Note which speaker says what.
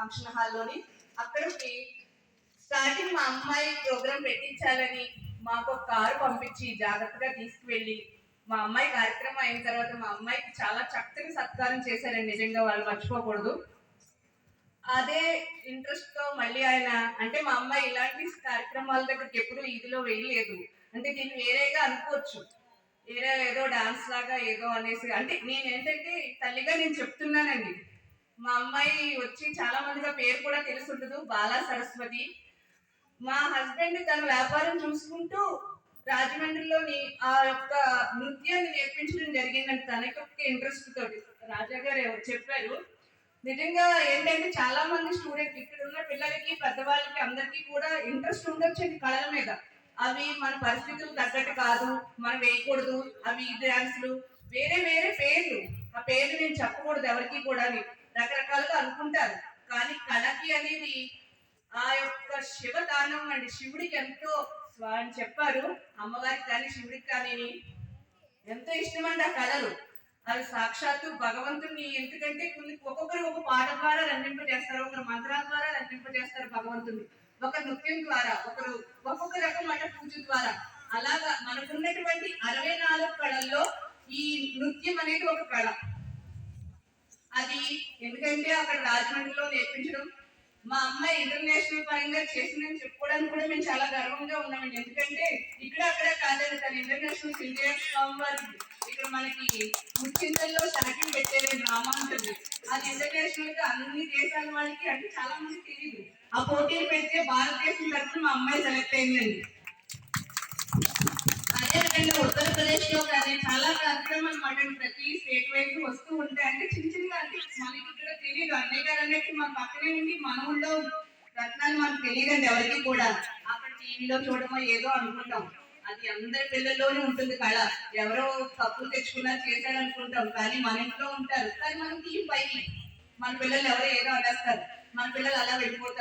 Speaker 1: Function హాల్లోని. అక్కడికి starting మా అమ్మాయి ప్రోగ్రామ్ పెట్టించాలని మాకు ఒక కారు పంపించి జాగ్రత్తగా తీసుకువెళ్ళి. మా అమ్మాయి కార్యక్రమం అయిన తర్వాత మా అమ్మాయికి చాలా చక్కని సత్కారం చేశారండి నిజంగా వాళ్ళు మర్చిపోకూడదు. అదే ఇంట్రెస్ట్తో మళ్ళీ ఆయన అంటే మా అమ్మాయి ఇలాంటి కార్యక్రమాల దగ్గరికి ఎప్పుడు ఇదిలో వేయలేదు అంటే దీన్ని వేరేగా అనుకోవచ్చు. వేరే ఏదో డాన్స్ లాగా ఏదో అనేసి. అంటే నేను ఏంటంటే తల్లిగా నేను చెప్తున్నానండి. మా అమ్మాయి వచ్చి చాలా మందిగా పేరు కూడా తెలుసుండదు బాలా సరస్వతి. మా హస్బెండ్ తన వ్యాపారం చూసుకుంటూ రాజమండ్రిలోని ఆ యొక్క నృత్యాన్ని నేర్పించడం జరిగిందండి తనకి ఒక ఇంట్రెస్ట్ తోటి. రాజా గారు చెప్పారు నిజంగా ఏంటంటే చాలా మంది స్టూడెంట్ ఇక్కడ ఉన్న పిల్లలకి పెద్దవాళ్ళకి అందరికీ కూడా ఇంట్రెస్ట్ ఉండొచ్చండి కళల మీద. అవి మన పరిస్థితులు తగ్గట్టు కాదు మనం వేయకూడదు. అవి డ్యాన్స్లు వేరే వేరే పేర్లు. ఆ పేర్లు నేను చెప్పకూడదు ఎవరికి కూడా రకరకాలుగా అనుకుంటారు. కానీ కళకి అనేది ఆ యొక్క శివదానం అండి. శివుడికి ఎంతో అని చెప్పారు. అమ్మవారికి కానీ శివుడికి కానీ ఎంతో ఇష్టమండి ఆ కళలు. అవి సాక్షాత్తు భగవంతుని ఎందుకంటే కొన్ని ఒక్కొక్కరు ఒక పాట ద్వారా రంజింపజేస్తారు ఒకరు మంత్రాల ద్వారా రంజింపజేస్తారు భగవంతుడిని ఒక నృత్యం ద్వారా ఒకరు ఒక్కొక్క రకం మట పూజ ద్వారా. అలాగా మనకున్నటువంటి అరవై నాలుగు కళల్లో ఈ నృత్యం అనేది ఒక కళ. అది ఎందుకంటే అక్కడ రాజమండ్రిలో నేర్పించడం. మా అమ్మాయి ఇంటర్నేషనల్ పరంగా చేసిందని చెప్పుకోవడానికి కూడా మేము చాలా గర్వంగా ఉన్నామండి. ఎందుకంటే ఇక్కడ అక్కడ కాలేదు కానీ ఇంటర్నేషనల్ సింగర్ వారి ఇక్కడ మనకి ముచ్చింతల్లో సెలక్షన్ పెట్టేది రామాంజలి అది ఇంటర్నేషనల్గా అన్ని దేశాల వాళ్ళకి అంటే చాలా మంది తెలియదు ఆ పోటీలు పెడితే భారతదేశం తరఫున మా అమ్మాయి సెలెక్ట్ అయిందండి. అదేవిధంగా ఉత్తరప్రదేశ్లో కానీ చాలా కార్యక్రమాలు మాట ప్రతి స్టేట్ వైపు వస్తూ ఉంటాయి ఇక్కడ తెలియదు అన్నయ్య గారు అన్నట్టు మన పక్కనే ఉండి మన ఊళ్ళో రత్నాలు మనకు తెలియదండి ఎవరికి కూడా. అక్కడ టీవీలో చూడమో ఏదో అనుకుంటాం. అది అందరి పిల్లల్లోనే ఉంటుంది కళ. ఎవరో తప్పులు తెచ్చుకున్నా చేశాడు అనుకుంటాం కానీ మన ఇంట్లో ఉంటారు. కానీ మనం తీయం పైకి మన పిల్లలు ఎవరో ఏదో అనేస్తారు. మన పిల్లలు అలా వెళ్ళిపోతారు.